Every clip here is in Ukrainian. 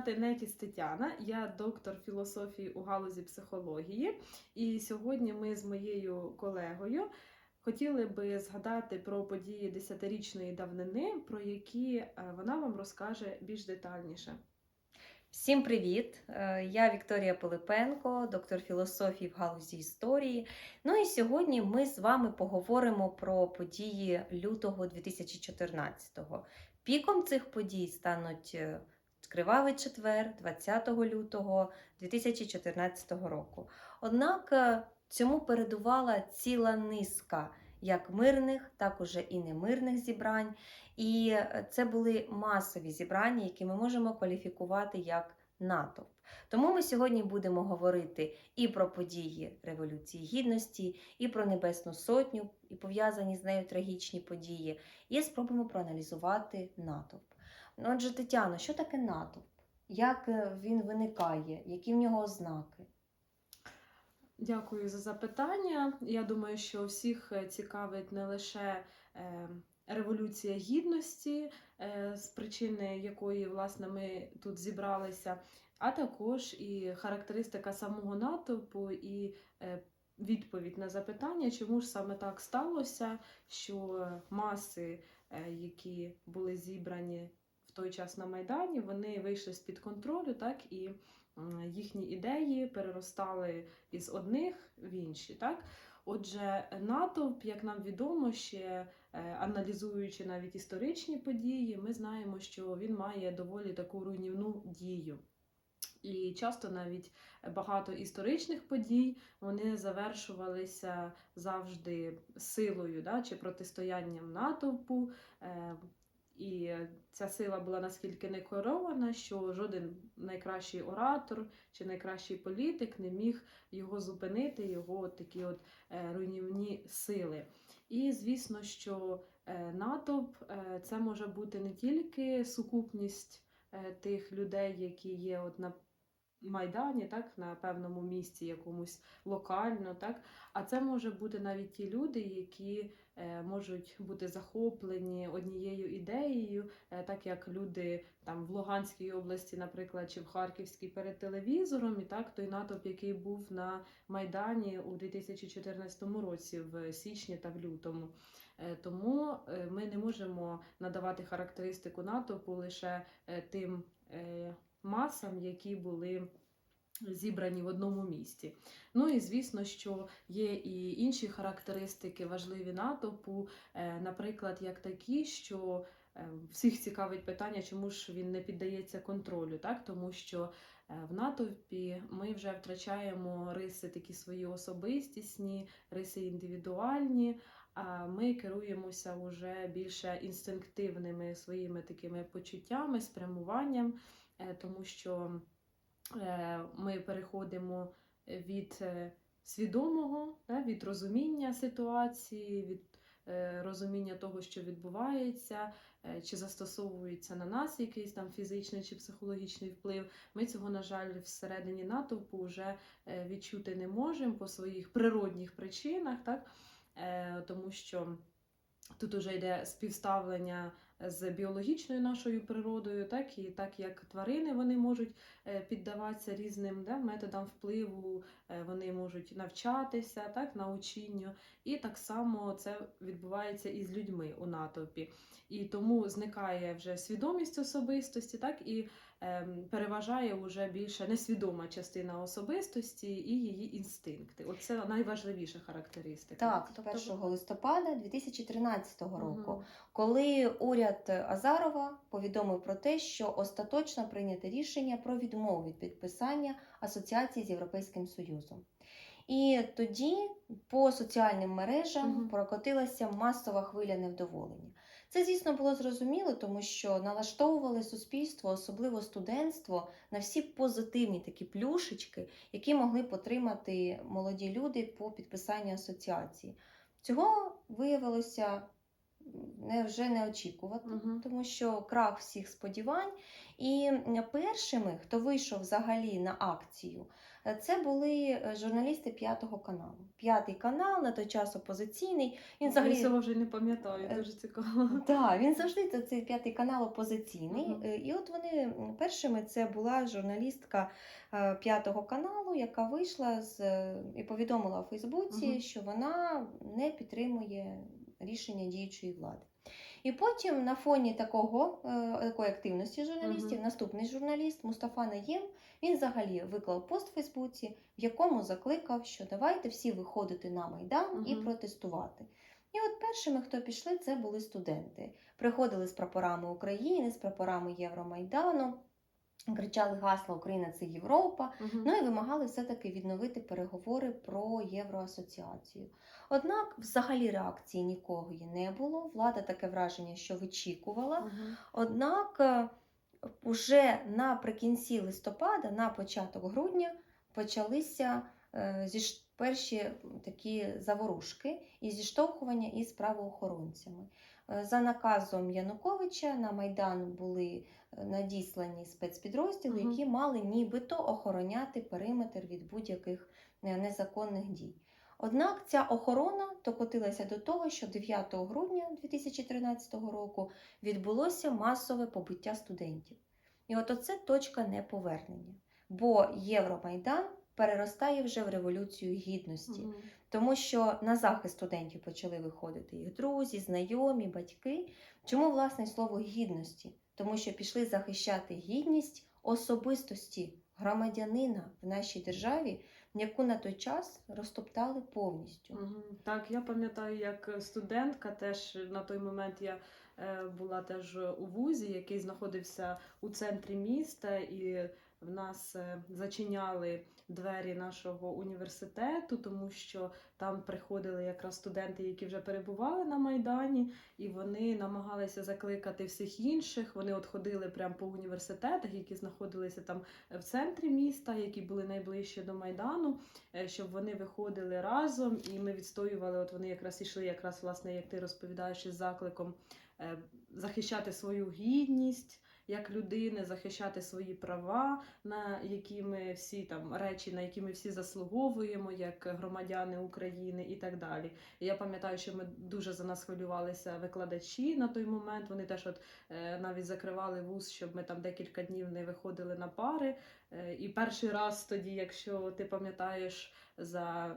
Звати Нетіс Тетяна, я доктор філософії у галузі психології. І сьогодні ми з моєю колегою хотіли би згадати про події десятирічної давнини, про які е, вона вам розкаже більш детальніше. Всім привіт! Е, Я Вікторія Пилипенко, доктор філософії в галузі історії. Ну і сьогодні ми з вами поговоримо про події лютого 2014-го. Піком цих подій стануть е, Кривавий четвер, 20 лютого 2014 року. Однак е, цьому передувала ціла низка як мирних, так уже і немирних зібрань. І е, це були масові зібрання, які ми можемо кваліфікувати як натовп. Тому ми сьогодні будемо говорити і про події Революції Гідності, і про Небесну Сотню, і пов'язані з нею трагічні події, і спробуємо проаналізувати натовп. Ну, Отже, Тетяно, що таке натовп? Як е, він виникає? Які в нього ознаки? Дякую за запитання. Я думаю, що всіх е, цікавить не лише е, революція гідності, з причини якої власне ми тут зібралися, а також і характеристика самого натовпу і відповідь на запитання, чому ж саме так сталося, що маси, які були зібрані в той час на Майдані, вони вийшли з-під контролю, так і їхні ідеї переростали із одних в інші. Так? Отже, натовп, як нам відомо, ще е, аналізуючи навіть історичні події, ми знаємо, що він має доволі таку руйнівну дію. І часто навіть багато історичних подій вони завершувалися завжди силою да, чи протистоянням натовпу. І ця сила була наскільки не корована, що жоден найкращий оратор чи найкращий політик не міг його зупинити, його от такі от е, руйнівні сили. І звісно, що е, натовп е, це може бути не тільки сукупність тих людей, які є от на Майдані, так, на певному місці, якомусь локально, так, а це може бути навіть ті люди, які е, можуть бути захоплені однією ідеєю, е, так як люди там в Луганській області, наприклад, чи в Харківській перед телевізором, і так той натовп, який був на Майдані у 2014 році, в січні та в лютому. Е, Тому е, ми не можемо надавати характеристику натовпу лише е, тим е, масам, які були зібрані в одному місці. Ну і звісно, що є і інші характеристики важливі натовпу, е, наприклад, як такі, що е, всіх цікавить питання, чому ж він не піддається контролю, так? тому що е, в натовпі ми вже втрачаємо риси такі свої особистісні, риси індивідуальні, а ми керуємося вже більше інстинктивними своїми такими почуттями, спрямуванням, тому що е, ми переходимо від е, свідомого, від розуміння ситуації, від е, розуміння того, що відбувається, е, чи застосовується на нас якийсь там фізичний чи психологічний вплив. Ми цього, на жаль, всередині натовпу вже е, відчути не можемо по своїх природних причинах, так? Е, тому що тут уже йде співставлення з біологічною нашою природою, так і так як тварини вони можуть е, піддаватися різним да, методам впливу, е, вони можуть навчатися, так, научінню. І так само це відбувається і з людьми у натовпі. І тому зникає вже свідомість особистості, так і переважає вже більше несвідома частина особистості і її інстинкти. Оце найважливіша характеристика. Так, Тобто- 1 листопада 2013 року, Мгм. коли уряд Азарова повідомив про те, що остаточно прийнято рішення про відмову від підписання асоціації з Європейським Союзом. І тоді по соціальним мережам Мгм. прокотилася масова хвиля невдоволення. Це, звісно, було зрозуміло, тому що налаштовували суспільство, особливо студентство, на всі позитивні такі плюшечки, які могли потримати молоді люди по підписанню асоціації. Цього виявилося не, вже не очікувати, Мгм. тому що крах всіх сподівань. І першими, хто вийшов взагалі на акцію, це були е, журналісти п'ятого каналу. П'ятий канал на той час опозиційний. Він взагалі цього вже не пам'ятаю, Е, дуже цікаво. так, він завжди це- цей п'ятий канал опозиційний. Мгм. Е, І от вони першими це була журналістка п'ятого каналу, яка вийшла з і повідомила у Фейсбуці, Мгм. що вона не підтримує рішення діючої влади. І потім на фоні такого, е, такої активності журналістів, Мгм. наступний журналіст Мустафа Наєм, він взагалі виклав пост в Фейсбуці, в якому закликав, що давайте всі виходити на Майдан і протестувати. І от першими, хто пішли, це були студенти. Приходили з прапорами України, з прапорами Євромайдану, кричали гасла Україна це Європа. Мгм. Ну і вимагали все-таки відновити переговори про євроасоціацію. Однак, взагалі реакції нікого не було. Влада таке враження, що вичікувала. Мгм. Однак, е, уже наприкінці листопада, на початок грудня, почалися е, зіш- перші такі заворушки і зіштовхування із правоохоронцями. Е, За наказом Януковича на Майдан були е, надіслані спецпідрозділи, які мали нібито охороняти периметр від будь-яких е, незаконних дій. Однак ця охорона докотилася до того, що 9 грудня 2013 року відбулося масове побиття студентів. І от оце точка неповернення. Бо Євромайдан переростає вже в революцію гідності, Мгм. тому що на захист студентів почали виходити їх друзі, знайомі, батьки. Чому власне слово гідності? Тому що пішли захищати гідність особистості громадянина в нашій державі, яку на той час розтоптали повністю. Так, я пам'ятаю, як студентка, теж на той момент я е, була теж у вузі, який знаходився у центрі міста, і в нас е, зачиняли двері нашого університету, тому що там приходили якраз студенти, які вже перебували на Майдані, і вони намагалися закликати всіх інших. Вони от ходили прямо по університетах, які знаходилися там в центрі міста, які були найближче до Майдану е, щоб вони виходили разом, і ми відстоювали. От вони якраз ішли, якраз власне, як ти розповідаєш із закликом е, захищати свою гідність. Як людини захищати свої права, на які ми всі там речі, на які ми всі заслуговуємо, як громадяни України і так далі. І я пам'ятаю, що ми дуже за нас хвилювалися викладачі на той момент. Вони теж от е, навіть закривали вуз, щоб ми там декілька днів не виходили на пари. Е, І перший раз тоді, якщо ти пам'ятаєш, за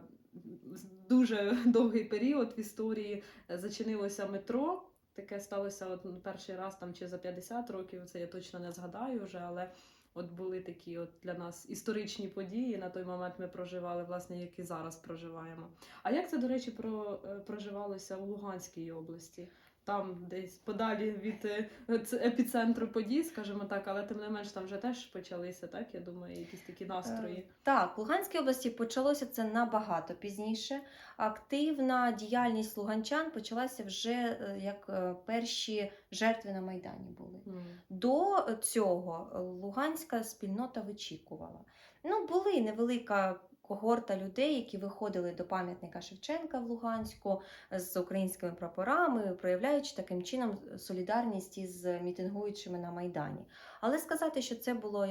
дуже довгий період в історії е, зачинилося метро. Таке сталося от перший раз там чи за 50 років, це я точно не згадаю вже, але от були такі от для нас історичні події. На той момент ми проживали, власне, як і зараз проживаємо. А як це, до речі, про, е, проживалося у Луганській області? Там десь подалі від е, епіцентру подій, скажімо так, але тим не менш там вже теж почалися, так? Я думаю, якісь такі настрої. Е, Так, в Луганській області почалося це набагато пізніше. Активна діяльність луганчан почалася вже е, як перші жертви на Майдані були. М. До цього луганська спільнота вичікувала. Ну, були невелика когорта людей, які виходили до пам'ятника Шевченка в Луганську з українськими прапорами, проявляючи таким чином солідарність із мітингуючими на Майдані. Але сказати, що це було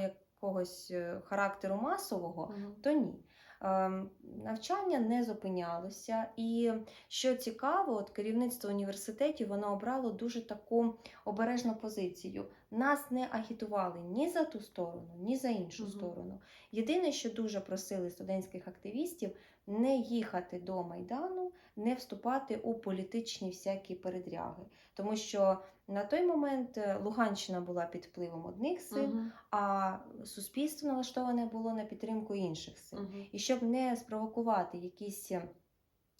якогось е, характеру масового, Мгм. то ні. Ем, Навчання не зупинялося, і що цікаво, от керівництво університетів воно обрало дуже таку обережну позицію. Нас не агітували ні за ту сторону, ні за іншу Мгм. сторону. Єдине, що дуже просили студентських активістів, не їхати до майдану, не вступати у політичні всякі передряги, тому що на той момент е, Луганщина була під впливом одних сил, Мгм. а суспільство налаштоване було на підтримку інших сил. Мгм. І щоб не спровокувати якісь е,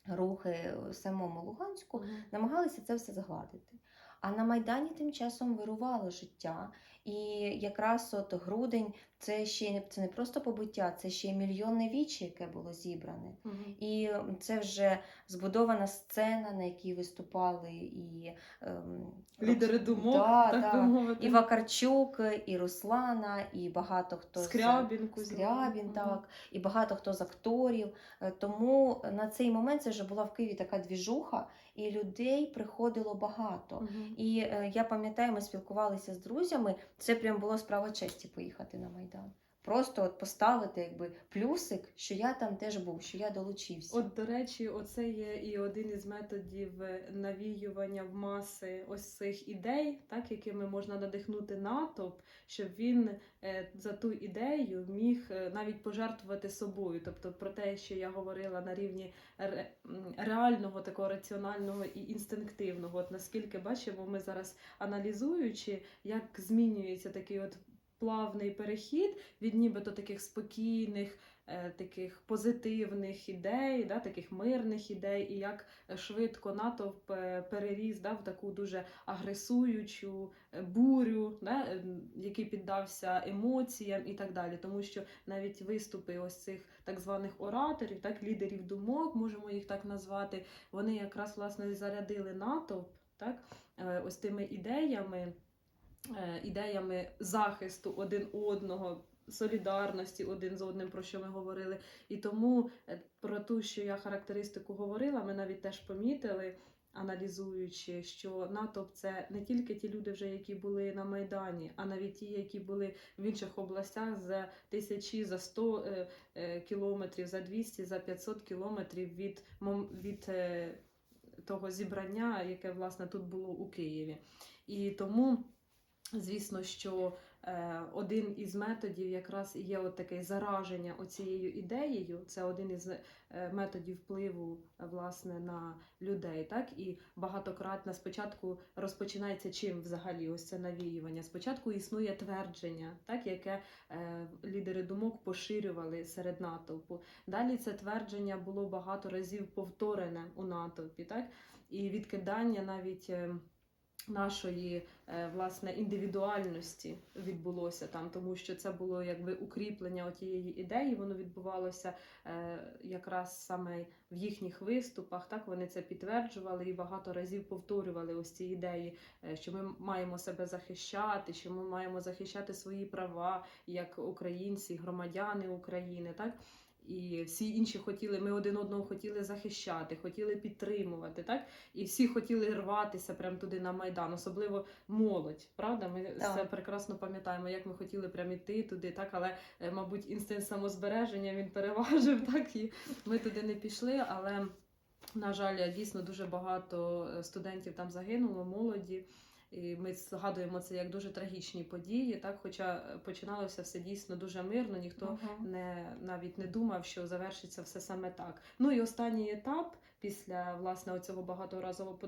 рухи в самому Луганську, Мгм. намагалися це все згладити. А на Майдані тим часом вирувало життя, І якраз от грудень це ще не це не просто побиття, це ще й мільйонне вічі, яке було зібране. Мгм. І це вже збудована сцена, на якій виступали і ем, Лідери думок, да, так мовити. і Вакарчук, і Руслана, і багато хто Скрябін, Кузьма. Скрябін, так, і багато хто з акторів. Е, Тому на цей момент це вже була в Києві така двіжуха, і людей приходило багато. Мгм. І е, я пам'ятаю, ми спілкувалися з друзями. Це прям була справа честі поїхати на Майдан. Просто от поставити якби плюсик, що я там теж був, що я долучився. От, до речі, оце є і один із методів е, навіювання в маси ось цих ідей, так, якими можна надихнути натовп, щоб він е, за ту ідею міг е, навіть пожертвувати собою. Тобто про те, що я говорила на рівні ре- реального, такого раціонального і інстинктивного. От наскільки бачимо, ми зараз аналізуючи, як змінюється такий от плавний перехід від нібито таких спокійних е, таких позитивних ідей, да, таких мирних ідей, і як швидко натовп е, переріс да, в таку дуже агресуючу е, бурю, да, е, який піддався емоціям і так далі. Тому що навіть виступи ось цих так званих ораторів, так, лідерів думок, можемо їх так назвати, вони якраз власне зарядили натовп, так, е, ось тими ідеями. Е, Ідеями захисту один одного, солідарності один з одним, про що ми говорили. І тому е, про ту, що я характеристику говорила, ми навіть теж помітили, аналізуючи, що натовп це не тільки ті люди, вже які були на Майдані, а навіть ті, які були в інших областях за тисячі, за 100 е, кілометрів, за 200, за 500 кілометрів від, від того зібрання, яке власне тут було у Києві. І тому, звісно, що е, один із методів якраз є от таке зараження оцією ідеєю. Це один із е, методів впливу е, власне на людей. Так і багатократно спочатку розпочинається чим взагалі ось це навіювання. Спочатку існує твердження, так яке лідери думок поширювали серед натовпу. Далі це твердження було багато разів повторене у натовпі, так і відкидання навіть. Нашої е, власне індивідуальності відбулося там, тому що це було якби укріплення тієї ідеї. Воно відбувалося е, якраз саме в їхніх виступах. Так вони це підтверджували і багато разів повторювали ось ці ідеї, е, що ми маємо себе захищати, що ми маємо захищати свої права як українці, громадяни України. Так і всі інші хотіли, ми один одного хотіли захищати, хотіли підтримувати, так? І всі хотіли рватися прямо туди на Майдан, особливо молодь. Правда? Ми Так. це прекрасно пам'ятаємо, як ми хотіли прямо йти туди, так, але, е, мабуть, інстинкт самозбереження він переважив, так, і ми туди не пішли, але. На жаль, дійсно дуже багато е, студентів там загинуло, молоді. І ми згадуємо це як дуже трагічні події, так, хоча е, починалося все дійсно дуже мирно, ніхто Мгм. не навіть не думав, що завершиться все саме так. Ну і останній етап після власне цього багаторазового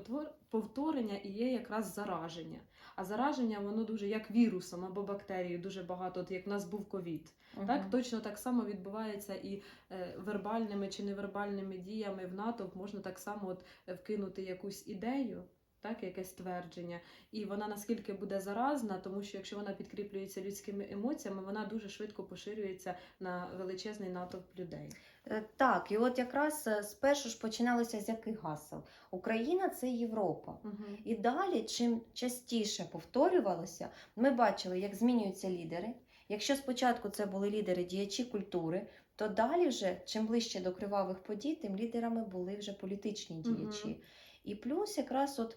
повторення і є якраз зараження. А зараження воно дуже як вірусом або бактерією, дуже багато, от як в нас був ковід. Так точно так само відбувається і е, вербальними чи невербальними діями в натовп можна так само от е, вкинути якусь ідею. Так, якесь твердження, і вона наскільки буде заразна, тому що якщо вона підкріплюється людськими емоціями, вона дуже швидко поширюється на величезний натовп людей. Е, Так, і от якраз е, спершу ж починалося з яких гасел? Україна це Європа. Угу. І далі, чим частіше повторювалося, ми бачили, як змінюються лідери. Якщо спочатку це були лідери діячі культури, то далі, вже, чим ближче до кривавих подій, тим лідерами були вже політичні діячі. Мгм. І плюс, якраз от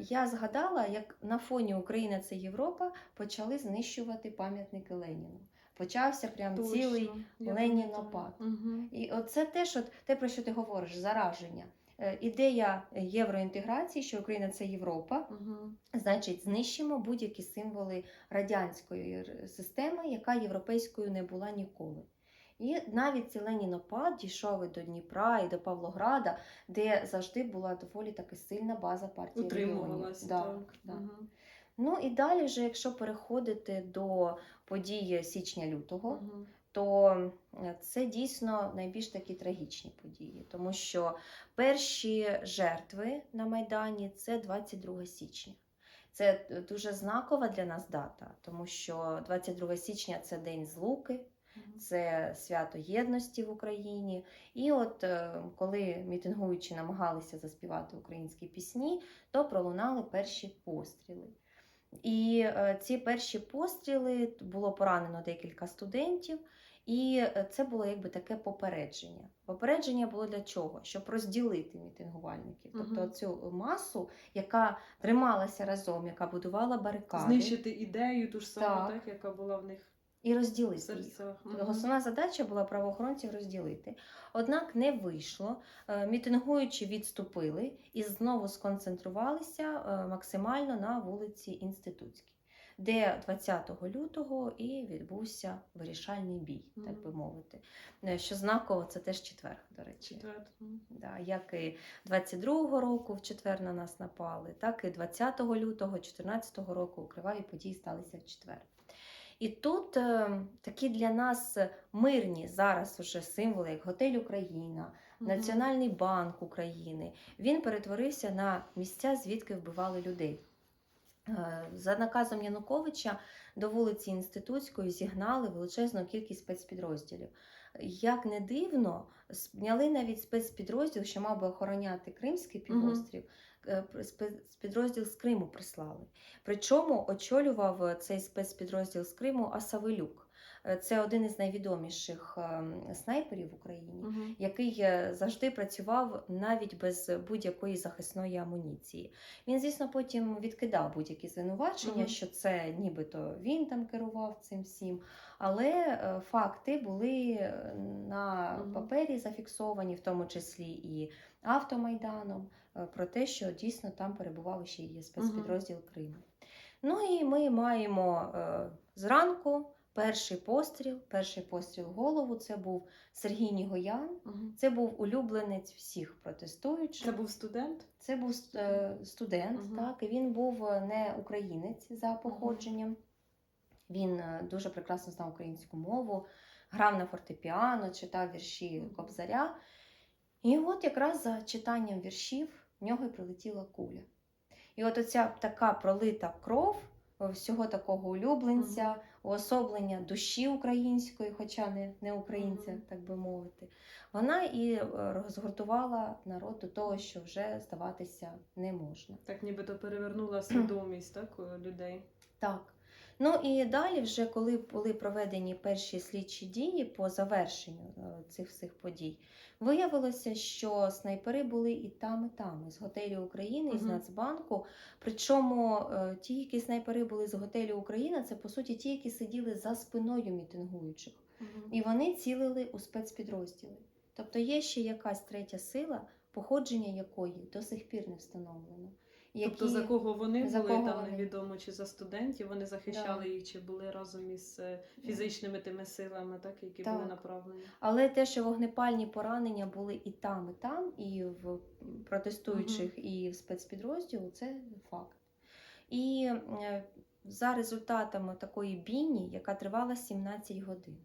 я згадала, як на фоні Україна це Європа почали знищувати пам'ятники Леніну. Почався прям цілий Ленінопад. Угу. і оце теж от те, про що ти говориш, зараження. Е, Ідея євроінтеграції, що Україна це Європа, Угу. значить, знищимо будь-які символи радянської системи, яка європейською не була ніколи. І навіть цей Ленінопад дійшов і до Дніпра і до Павлограда, де завжди була доволі таки сильна база партії. Утримувалася. Да, так. да. Угу. Ну і далі, вже, якщо переходити до події січня-лютого, Угу. то е, це дійсно найбільш такі трагічні події, тому що перші жертви на Майдані це 22 січня. Це е, дуже знакова для нас дата, тому що 22 січня це День Злуки, це свято єдності в Україні. І от е, коли мітингуючі намагалися заспівати українські пісні, то пролунали перші постріли. І е, ці перші постріли було поранено декілька студентів, і е, це було якби таке попередження. Попередження було для чого? Щоб розділити мітингувальників, тобто цю масу, яка трималася разом, яка будувала барикади, Знищити ідею ту ж саму, Так. так, яка була в них і розділити їх. Тобто Основна задача була правоохоронців розділити. Однак не вийшло. Е, Мітингуючі відступили і знову сконцентрувалися е, максимально на вулиці Інститутській, де 20 лютого і відбувся вирішальний бій, так би мовити. Е, Що знаково, це теж четвер, до речі. Четвер. Да, як і 22-го року в четвер на нас напали, так і 20 лютого 14-го року криваві події сталися в четвер. І тут е, такі для нас мирні зараз уже символи, як Готель Україна. Національний банк України, він перетворився на місця, звідки вбивали людей. Е, За наказом Януковича до вулиці Інститутської зігнали величезну кількість спецпідрозділів. Як не дивно, зняли навіть спецпідрозділ, що мав би охороняти Кримський півострів. е, Спецпідрозділ з Криму прислали. Причому очолював е, цей спецпідрозділ з Криму Асавелюк. Е, Це один із найвідоміших ем, снайперів в Україні Мгм. який е, завжди працював навіть без будь-якої захисної амуніції. Він, звісно, потім відкидав будь-які звинувачення, Мгм. що це нібито він там керував цим всім. Але е, факти були на Мгм. папері зафіксовані, в тому числі і автомайданом, про те, що дійсно там перебував ще є спецпідрозділ Криму. Ну і ми маємо зранку перший постріл, перший постріл в голову. Це був Сергій Нігоян. Це був улюбленець всіх протестуючих. Це був студент? Це був е, студент, Мгм. так, і він був е, не українець за походженням. Він е, дуже прекрасно знав українську мову, грав на фортепіано, читав вірші Кобзаря. І от якраз за читанням віршів в нього й прилетіла куля. І от оця така пролита кров всього такого улюбленця, уособлення душі української, хоча не, не українця, Мгм. так би мовити, вона і розгортувала розгуртувала народ до того, що вже здаватися не можна. Так нібито перевернула свідомість так, людей. Так. Ну і далі, вже коли були проведені перші слідчі дії по завершенню е, цих всіх подій, виявилося, що снайпери були і там, і там, із готелю України, і з Нацбанку. Причому е, ті, які снайпери були з готелю Україна, це по суті ті, які сиділи за спиною мітингуючих. І вони цілили у спецпідрозділи. Тобто є ще якась третя сила, походження якої до сих пір не встановлено. Тобто за кого вони за були, кого там вони? невідомо, чи за студентів, вони захищали Да. їх, чи були разом із е, фізичними тими силами, так, які були Так. направлені. Але те, що вогнепальні поранення були і там, і там, і в протестуючих, і в спецпідрозділу, це факт. І е, за результатами такої бійні, яка тривала 17 годин,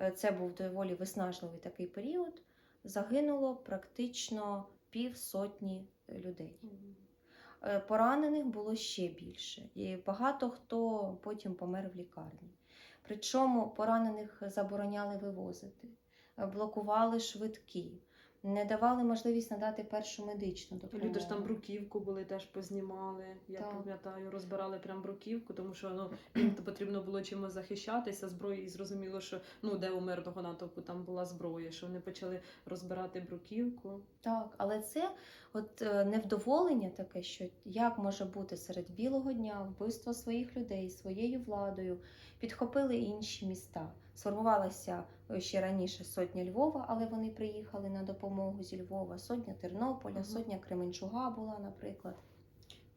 е, це був доволі виснажливий такий період, загинуло практично півсотні людей. Е, Поранених було ще більше, і багато хто потім помер в лікарні. Причому поранених забороняли вивозити, е, блокували швидкі, не давали можливість надати першу медичну допомогу. Люди ж там бруківку були теж познімали. Я Так. пам'ятаю, розбирали прям бруківку, тому що ну їм потрібно було чимось захищатися зброї, і зрозуміло, що ну де у мирного натовпу там була зброя, що вони почали розбирати бруківку. Так, але це от е, невдоволення таке, що як може бути серед білого дня вбивство своїх людей своєю владою, підхопили інші міста. Сформувалася е, ще раніше сотня Львова, але вони приїхали на допомогу зі Львова, сотня Тернополя, Мгм. сотня Кременчуга була, наприклад.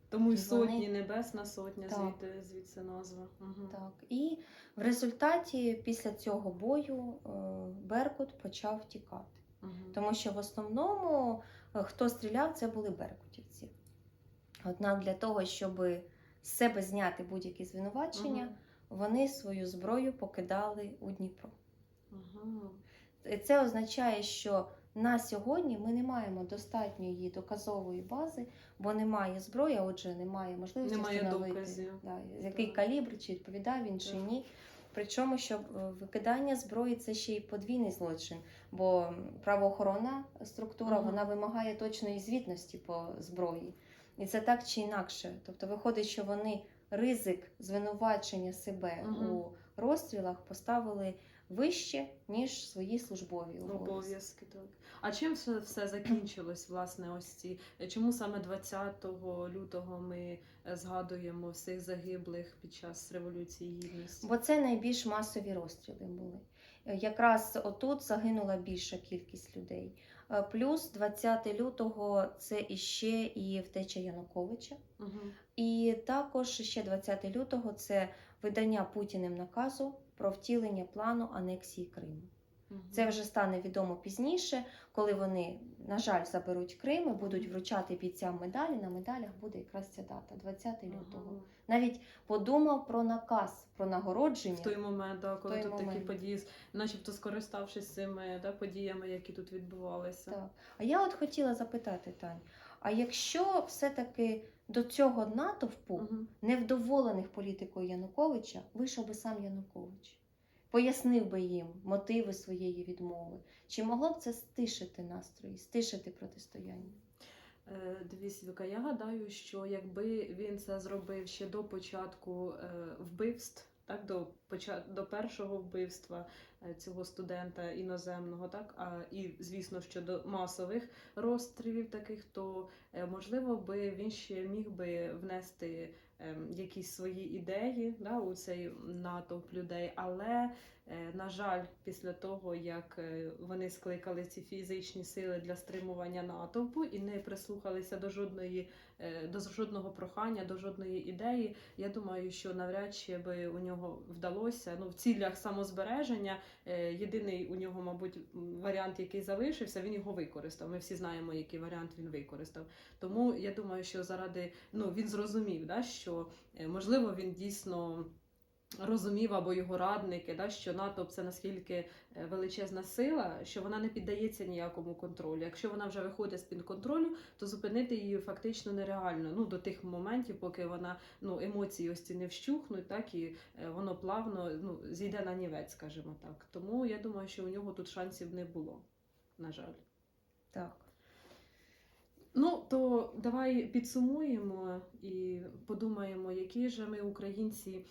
Тому й І сотні, вони- небесна сотня, Так. звідти звідси назва. Угу. Так, і в результаті після цього бою е, Беркут почав тікати. Угу. Тому що в основному е, хто стріляв, це були беркутівці. Однак для того, щоб з себе зняти будь-які звинувачення, вони свою зброю покидали у Дніпро. Угу. Е, Це означає, що на сьогодні ми не маємо достатньої доказової бази, бо немає зброї, а отже, немає можливості Немає встановити, да, який Так. калібр, чи відповідає він, чи Так. ні. Причому, що е, викидання зброї це ще й подвійний злочин, бо правоохоронна структура Мгм. вона вимагає точної звітності по зброї. І це так чи інакше. Тобто виходить, що вони ризик звинувачення себе Мгм. у розстрілах поставили вище, ніж свої службові обов'язки. Обов'язки, так. А чим все, все закінчилось, власне, ось ці? Чому саме 20 лютого ми е, згадуємо всіх загиблих під час Революції Гідності? Бо це найбільш масові розстріли були. Е, Якраз отут загинула більша кількість людей. Е, Плюс 20 лютого це іще і втеча Януковича. Угу. І також ще 20 лютого це видання Путіним наказу про втілення плану анексії Криму. Це вже стане відомо пізніше, коли вони, на жаль, заберуть Крим і будуть вручати бійцям медалі. На медалях буде якраз ця дата, 20 лютого. Ага. Навіть подумав про наказ про нагородження. В той момент, да, коли той тут такі події, начебто скориставшись цими да, подіями, які тут відбувалися. Так. А я от хотіла запитати, Тань, а якщо все-таки до цього натовпу Мгм. невдоволених політикою Януковича вийшов би сам Янукович, пояснив би їм мотиви своєї відмови, чи могло б це стишити настрої, стишити протистояння? Е, Дивись, Віка, я гадаю, що якби він це зробив ще до початку е, вбивств, так, до, до першого вбивства е, цього студента іноземного, так, а, і, звісно, що до масових розстрілів таких, то можливо би він ще міг би внести якісь свої ідеї да, у цей натовп людей. Але, е, на жаль, після того, як е, вони скликали ці фізичні сили для стримування натовпу і не прислухалися до жодної е, до жодного прохання, до жодної ідеї, я думаю, що навряд чи би у нього вдалося ну, в цілях самозбереження. Єдиний у нього, мабуть, варіант, який залишився, він його використав. Ми всі знаємо, який варіант він використав. Тому я думаю, що заради ну він зрозумів, да, що е, можливо він дійсно. Розумів або його радники, да, що натовп це наскільки е, величезна сила, що вона не піддається ніякому контролю. Якщо вона вже виходить з під контролю, то зупинити її фактично нереально. Ну до тих моментів, поки вона ну емоції ось ці не вщухнуть, так і е, воно плавно ну зійде на нівець, скажімо так. Тому я думаю, що у нього тут шансів не було. На жаль. Так. Ну, то давай підсумуємо і подумаємо, які ж ми, українці,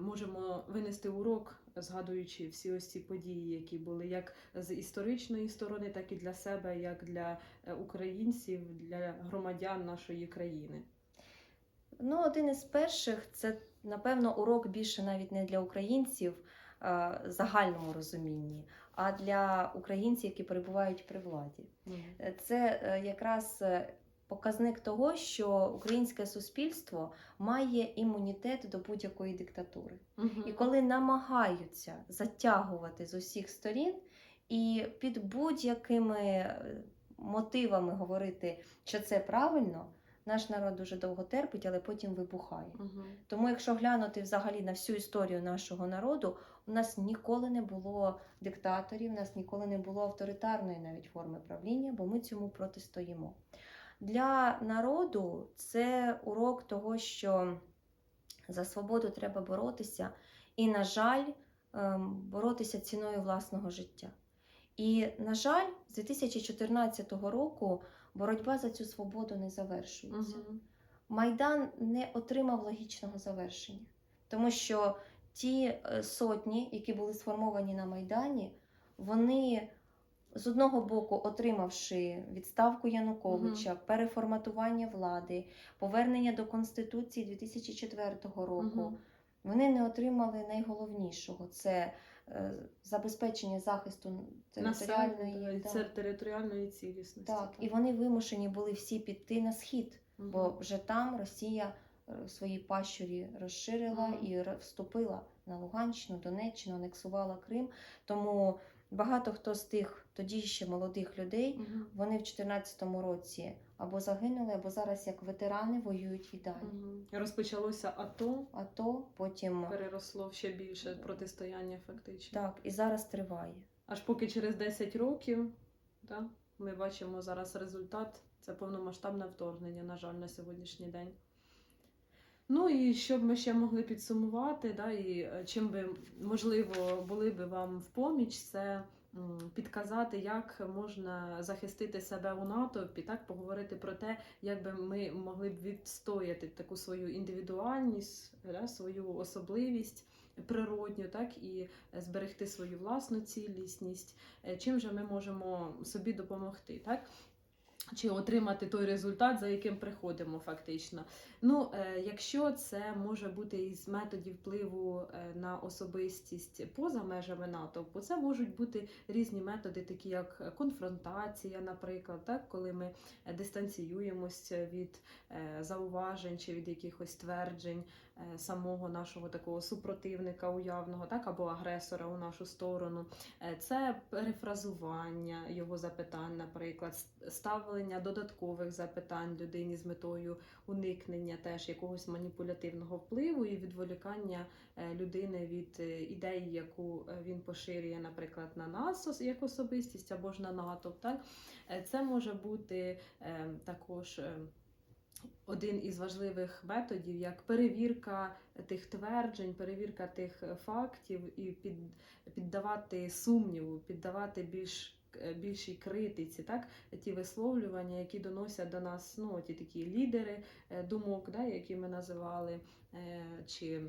можемо винести урок, згадуючи всі ось ці події, які були як з історичної сторони, так і для себе, як для е, українців, для громадян нашої країни. Ну, один із перших це, напевно, урок більше навіть не для українців в загальному розумінні, а для українців, які перебувають при владі. Е, Це е, якраз е, показник того, що українське суспільство має імунітет до будь-якої диктатури. І коли намагаються затягувати з усіх сторін і під будь-якими мотивами говорити, що це правильно, наш народ дуже довго терпить, але потім вибухає. Мгм. Тому, якщо глянути взагалі на всю історію нашого народу, у нас ніколи не було диктаторів, у нас ніколи не було авторитарної навіть форми правління, бо ми цьому протистоїмо. Для народу це урок того, що за свободу треба боротися, і, на жаль, ем, боротися ціною власного життя. І, на жаль, з 2014 року боротьба за цю свободу не завершується. Мгм. Майдан не отримав логічного завершення, тому що ті е, сотні, які були сформовані на Майдані, вони з одного боку, отримавши відставку Януковича, переформатування влади, повернення до Конституції 2004 року, Мгм. Вони не отримали найголовнішого це е, забезпечення захисту територіальної Населення, да. територіальної цілісності. Так, і вони вимушені були всі піти на схід Мгм. бо вже там Росія е, свої пащурі розширила Мгм. і вступила на Луганщину, Донеччину, анексувала Крим. Тому багато хто з тих тоді ще молодих людей Мгм. вони в 2014 році або загинули, або зараз як ветерани воюють і далі. Мгм. Розпочалося АТО, А то потім переросло в ще більше протистояння фактично. так і зараз триває. Аж поки через 10 років Так? Ми бачимо зараз результат. Це повномасштабне вторгнення, на жаль, на сьогоднішній день. Ну і що б ми ще могли підсумувати, да, і е, чим би можливо були би вам в поміч, це підказати, як можна захистити себе у натовпі, так поговорити про те, як би ми могли б відстояти таку свою індивідуальність, да, свою особливість природню, так і зберегти свою власну цілісність. Е, Чим же ми можемо собі допомогти, так? Чи отримати той результат, за яким приходимо, фактично. Ну, е, якщо це може бути із методів впливу е, на особистість поза межами натовпу, це можуть бути різні методи, такі як конфронтація, наприклад, так, коли ми дистанціюємося від е, зауважень чи від якихось тверджень самого нашого такого супротивника уявного, так, або агресора у нашу сторону. Е, Це перефразування його запитань, наприклад, ставлення додаткових запитань людині з метою уникнення теж якогось маніпулятивного впливу і відволікання е, людини від е, ідеї, яку е, він поширює, наприклад, на нас як особистість або ж на натовп. Так? Е, Це може бути е, також. Один із важливих методів як перевірка тих тверджень, перевірка тих е, фактів і під, піддавати сумніву, піддавати більш е, більшій критиці, так ті висловлювання, які доносять до нас, ну ті такі лідери е, думок, да, які ми називали, чи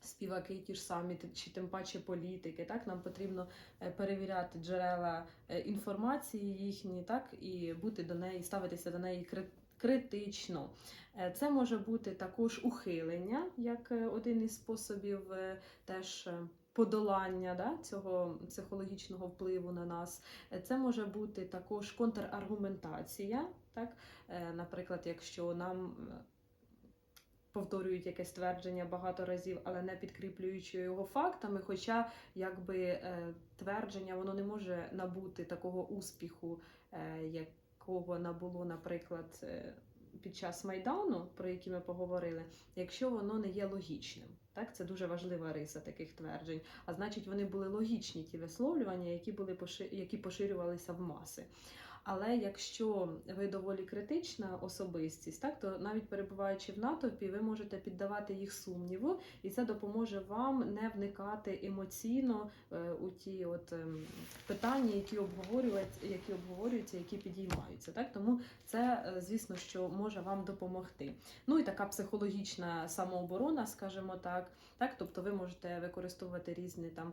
співаки ті ж самі, чи тим паче політики. Так нам потрібно перевіряти джерела інформації їхні, так і бути до неї, ставитися до неї кри- критично. Е, Це може бути також ухилення, як е, один із способів е, теж. Подолання да, цього психологічного впливу на нас. Це може бути також контраргументація. Так? Наприклад, якщо нам повторюють якесь твердження багато разів, але не підкріплюючи його фактами, хоча якби твердження воно не може набути такого успіху, е, якого набуло, наприклад, е, під час майдану, про які ми поговорили, якщо воно не є логічним. Так, це дуже важлива риса таких тверджень. А значить, вони були логічні ті висловлювання, які були поширювалися в маси. Але якщо ви доволі критична особистість, так то навіть перебуваючи в натовпі, ви можете піддавати їх сумніву, і це допоможе вам не вникати емоційно е, у ті от ем, питання, які обговорюють, які обговорюються, які підіймаються. Так тому це, е, звісно, що може вам допомогти. Ну і така психологічна самооборона, скажімо так. Так, тобто ви можете використовувати різні там.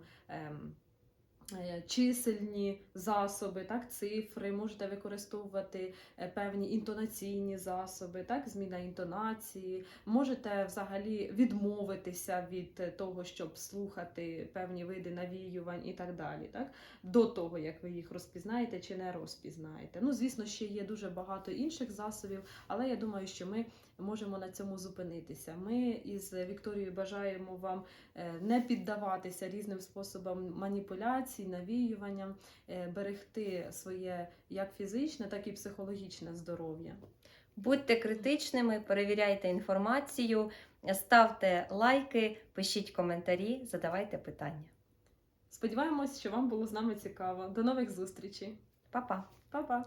Е, Чисельні засоби, так, цифри, можете використовувати е, певні інтонаційні засоби, так, зміна інтонації, можете взагалі відмовитися від того, щоб слухати певні види навіювань і так далі, так, до того, як ви їх розпізнаєте чи не розпізнаєте. Ну, звісно, ще є дуже багато інших засобів, але я думаю, що ми можемо на цьому зупинитися. Ми із Вікторією бажаємо вам е, не піддаватися різним способам маніпуляцій, навіюванням, е, берегти своє як фізичне, так і психологічне здоров'я. Будьте критичними, перевіряйте інформацію, ставте лайки, пишіть коментарі, задавайте питання. Сподіваємось, що вам було з нами цікаво. До нових зустрічей. Па-па! Па-па!